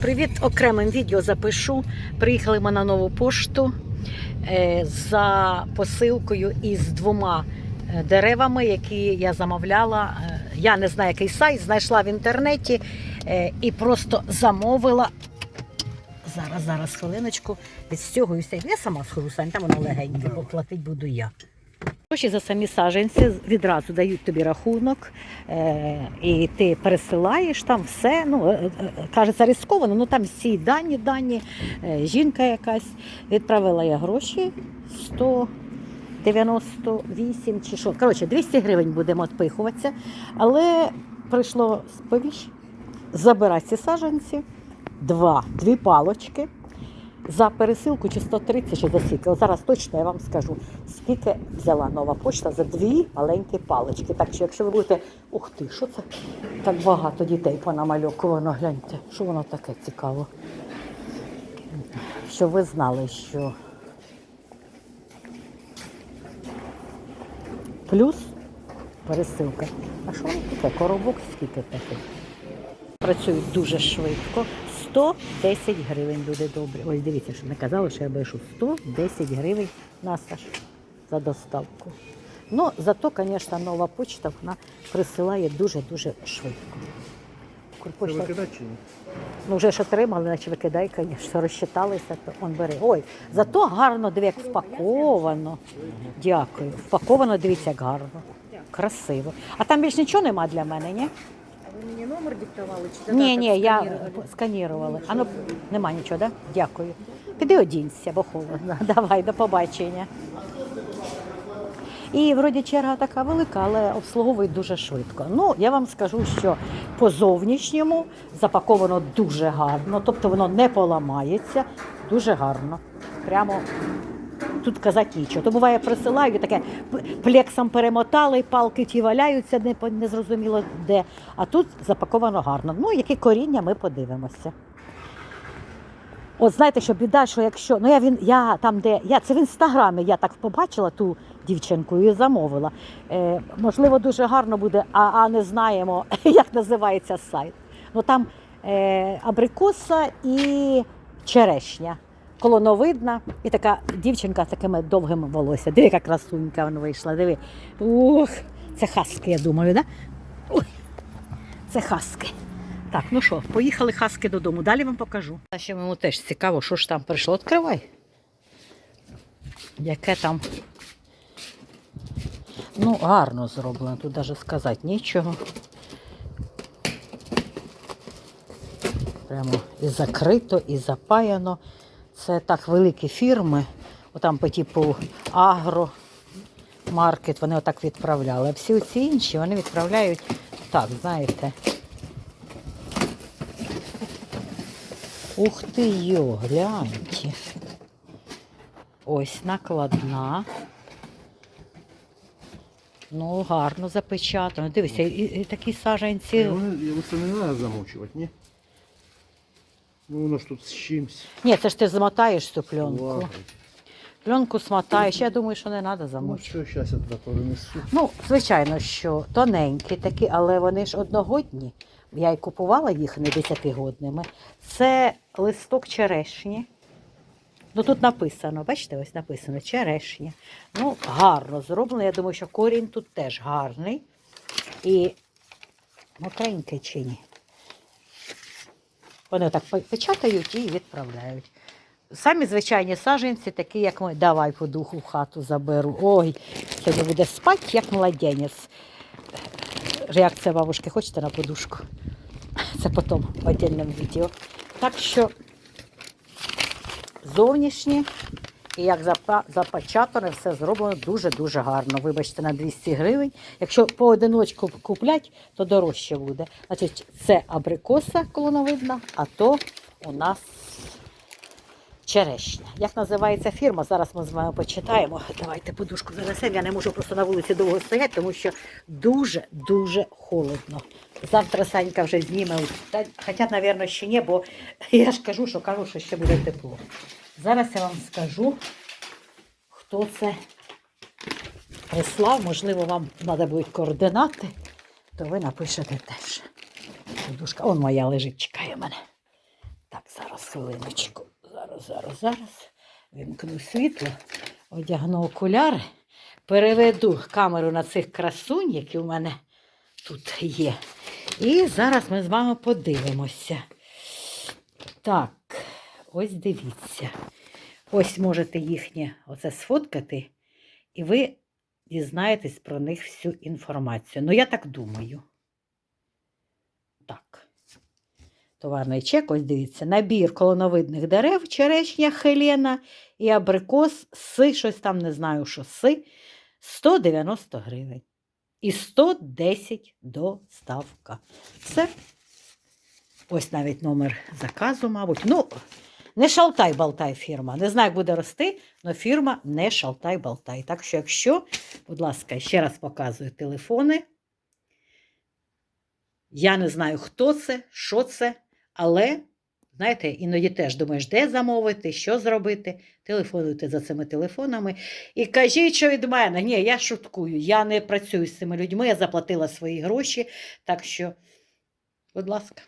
Привіт, окремим відео запишу. Приїхали ми на нову пошту е, за посилкою із двома е, деревами, які я замовляла. Е, Я не знаю, який сайт, знайшла в інтернеті і просто замовила. Зараз, зараз, хвилиночку, відстягуюся. Я сама схожу, Сань, там воно легеньке, бо платить буду я. Гроші за самі саджанці відразу дають тобі рахунок, е, і ти пересилаєш там все. Ну, е, е, кажеться, ризиковано, ну там всі дані, дані, жінка якась. Відправила я гроші 198 чи що. Коротше, 200 гривень будемо відпихуватися. Але прийшло сповіщ забирати ці саджанці, два, дві палочки. За пересилку чи 130, чи за скільки. От зараз точно я вам скажу, скільки взяла нова почта за дві маленькі палички. Так що, якщо ви будете. Ух ти, що це так багато дітей понамальовано, гляньте, що воно таке цікаво. Щоб ви знали, що плюс пересилка. А що воно таке? Коробок скільки таких? Працюють дуже швидко. 110 гривень буде добре. Ось дивіться, що не казали, що я брешу 110 гривень на Саш за доставку. Ну, зато, звісно, нова почта вона присилає дуже-дуже швидко. Це викидати чи ні? ну вже ж отримали, наче викидай, звісно, розчиталися, то он бери. Ой, зато гарно, диви, як впаковано. Дякую. Впаковано, дивіться, як гарно. Красиво. А там більш нічого нема для мене, ні? Ви мені номер диктували чи Ні, ні, я сканірували? сканірували. А ну нема нічого, да? Дякую. Піди одінься, бо холодно. Давай, до побачення. І вроді черга така велика, але обслуговують дуже швидко. Ну, я вам скажу, що по зовнішньому запаковано дуже гарно, тобто воно не поламається, дуже гарно. Прямо тут казати нічого. То буває, присилають таке плексом перемотали, палки ті валяються, не, не зрозуміло де. А тут запаковано гарно. Ну, яке коріння, ми подивимося. От знаєте, що біда, що якщо. Ну я він я там, де я це в інстаграмі, я так побачила ту дівчинку і замовила. Е, можливо, дуже гарно буде, а, а не знаємо, як називається сайт. Ну там е, абрикоса і черешня. Колоновидна, і така дівчинка з такими довгими волосся. Диви, яка красунька вона вийшла. Диви. Ух, це хаски, я думаю, да? Ой, це хаски. Так, ну що, поїхали хаски додому. Далі вам покажу. А ще йому теж цікаво, що ж там прийшло. Відкривай. Яке там. Ну, гарно зроблено, тут навіть сказати нічого. Прямо і закрито, і запаяно. Це так великі фірми, отам по типу агро. Маркет, вони отак відправляли. А всі ці інші вони відправляють так, знаєте. Ух ти йо, гляньте. Ось накладна. Ну, гарно запечатано. Дивися, і, і такі саджанці. Вони, це не треба замочувати, ні? Ну воно ж тут з чимсь. Ні, це ж ти змотаєш цю пленку. Пленку смотаєш. Я думаю, що не треба Ну що, зараз я туди перенесу. Ну, звичайно, що тоненькі такі, але вони ж одногодні. Я й купувала їх не десятигодними. Це листок черешні. Ну тут написано, бачите, ось написано черешня. Ну, гарно зроблено. Я думаю, що корінь тут теж гарний. І мокренький чи ні. Вони так печатають і відправляють. Самі звичайні саженці, такі, як ми. Давай по духу в хату заберу. Ой, сьогодні буде спати, як младенець. Реакція бабушки, хочете на подушку? Це потім в віддільному відео. Так що зовнішні і як запечатане, все зроблено дуже-дуже гарно. Вибачте, на 200 гривень. Якщо поодиночку куплять, то дорожче буде. Значить, це абрикоса колоновидна, а то у нас черешня. Як називається фірма? Зараз ми з вами почитаємо. Давайте подушку занесемо. Я не можу просто на вулиці довго стояти, тому що дуже-дуже холодно. Завтра Санька вже зніме. Хоча, мабуть, ще ні, бо я ж кажу, що кажу, що ще буде тепло. Зараз я вам скажу, хто це прислав. Можливо, вам треба будуть координати, то ви напишете теж. Он моя лежить, чекає мене. Так, Зараз, хвилиночку. Зараз, зараз, зараз. Вімкну світло, одягну окуляри, переведу камеру на цих красунь, які у мене тут є. І зараз ми з вами подивимося. Так, ось дивіться. Ось можете їхнє оце сфоткати, і ви дізнаєтесь про них всю інформацію. Ну, я так думаю. Так. Товарний чек, ось дивіться, набір колоновидних дерев, черешня Хелена і абрикос си, щось там не знаю, що си, 190 гривень. І 110 доставка. Все. Ось навіть номер заказу, мабуть. Ну, не шалтай-балтай фірма. Не знаю, як буде рости, але фірма не шалтай-балтай. Так що, якщо, будь ласка, ще раз показую телефони. Я не знаю, хто це, що це, але, знаєте, іноді теж думаєш, де замовити, що зробити. Телефонуйте за цими телефонами і кажіть, що від мене. Ні, я шуткую, я не працюю з цими людьми, я заплатила свої гроші. Так що, будь ласка.